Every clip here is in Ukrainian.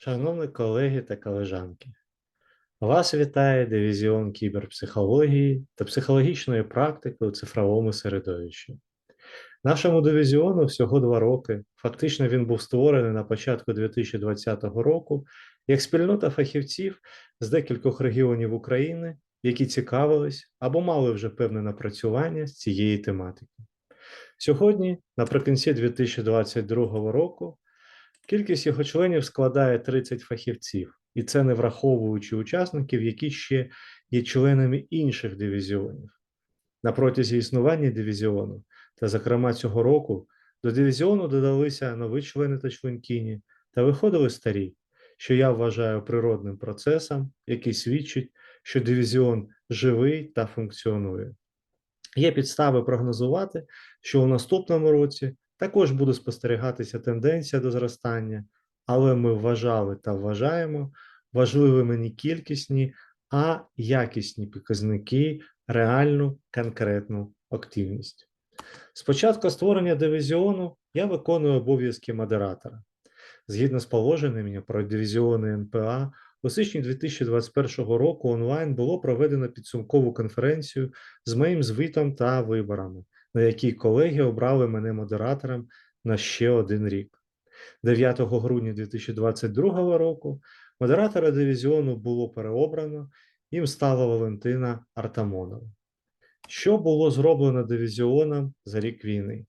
Шановні колеги та колежанки, вас вітає дивізіон кіберпсихології та психологічної практики у цифровому середовищі. Нашому дивізіону всього два роки. Фактично він був створений на початку 2020 року як спільнота фахівців з декількох регіонів України, які цікавились або мали вже певне напрацювання з цієї тематики. Сьогодні, наприкінці 2022 року, Кількість його членів складає 30 фахівців, і це не враховуючи учасників, які ще є членами інших дивізіонів. На протязі існування дивізіону, та, зокрема, цього року, до дивізіону додалися нові члени та членкині та виходили старі, що я вважаю природним процесом, який свідчить, що дивізіон живий та функціонує. Є підстави прогнозувати, що у наступному році також буде спостерігатися тенденція до зростання, але ми вважали та вважаємо важливими не кількісні, а якісні показники, реальну конкретну активність. Спочатку створення дивізіону я виконую обов'язки модератора. Згідно з положеннями про дивізіони НПА, у січні 2021 року онлайн було проведено підсумкову конференцію з моїм звітом та виборами на якій колеги обрали мене модератором на ще один рік. 9 грудня 2022 року модератора дивізіону було переобрано, їм стала Валентина Артамонова. Що було зроблено дивізіоном за рік війни?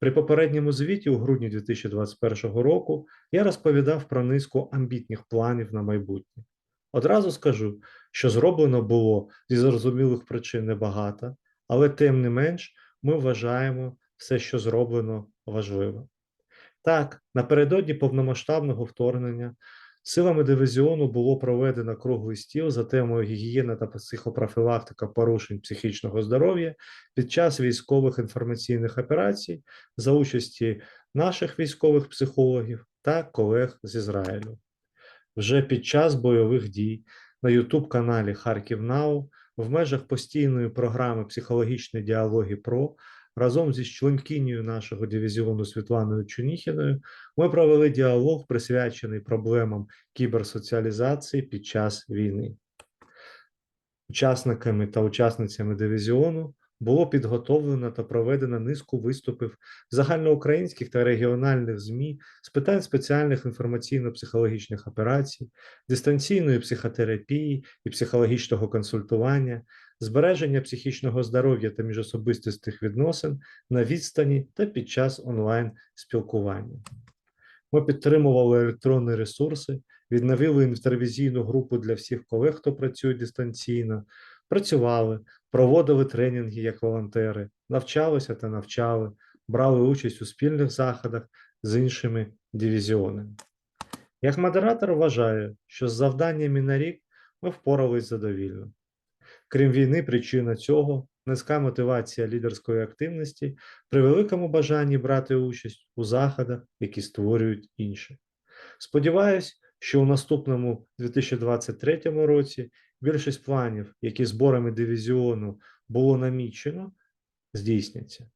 При попередньому звіті у грудні 2021 року я розповідав про низку амбітних планів на майбутнє. Одразу скажу, що зроблено було зі зрозумілих причин небагато, але тим не менш ми вважаємо все, що зроблено важливим. Так, напередодні повномасштабного вторгнення силами дивізіону було проведено круглий стіл за темою гігієна та психопрофілактика порушень психічного здоров'я під час військових інформаційних операцій за участі наших військових психологів та колег з Ізраїлю. Вже під час бойових дій на youtube каналі Харків Нау в межах постійної програми психологічні діалоги ПРО разом зі членкинею нашого дивізіону Світланою Чуніхіною ми провели діалог, присвячений проблемам кіберсоціалізації під час війни. Учасниками та учасницями дивізіону було підготовлено та проведено низку виступів загальноукраїнських та регіональних ЗМІ з питань спеціальних інформаційно-психологічних операцій, дистанційної психотерапії і психологічного консультування, збереження психічного здоров'я та міжособистих відносин на відстані та під час онлайн спілкування. Ми підтримували електронні ресурси, відновили інтервізійну групу для всіх колег, хто працює дистанційно, працювали, проводили тренінги як волонтери, навчалися та навчали, брали участь у спільних заходах з іншими дивізіонами. Як модератор вважаю, що з завданнями на рік ми впорались задовільно. Крім війни, причина цього низька мотивація лідерської активності при великому бажанні брати участь у заходах, які створюють інші. Сподіваюсь, що у наступному 2023 році більшість планів, які зборами дивізіону було намічено, здійсняться.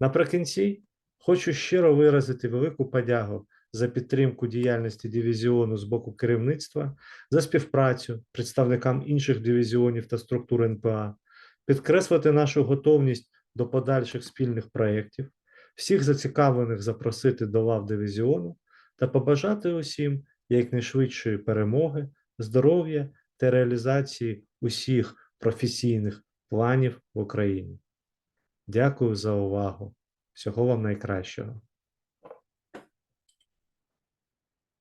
Наприкінці хочу щиро виразити велику подягу за підтримку діяльності дивізіону з боку керівництва, за співпрацю представникам інших дивізіонів та структур НПА, підкреслити нашу готовність до подальших спільних проєктів, всіх зацікавлених запросити до лав дивізіону та побажати усім якнайшвидшої перемоги, здоров'я та реалізації усіх професійних планів в Україні. Дякую за увагу. Всього вам найкращого.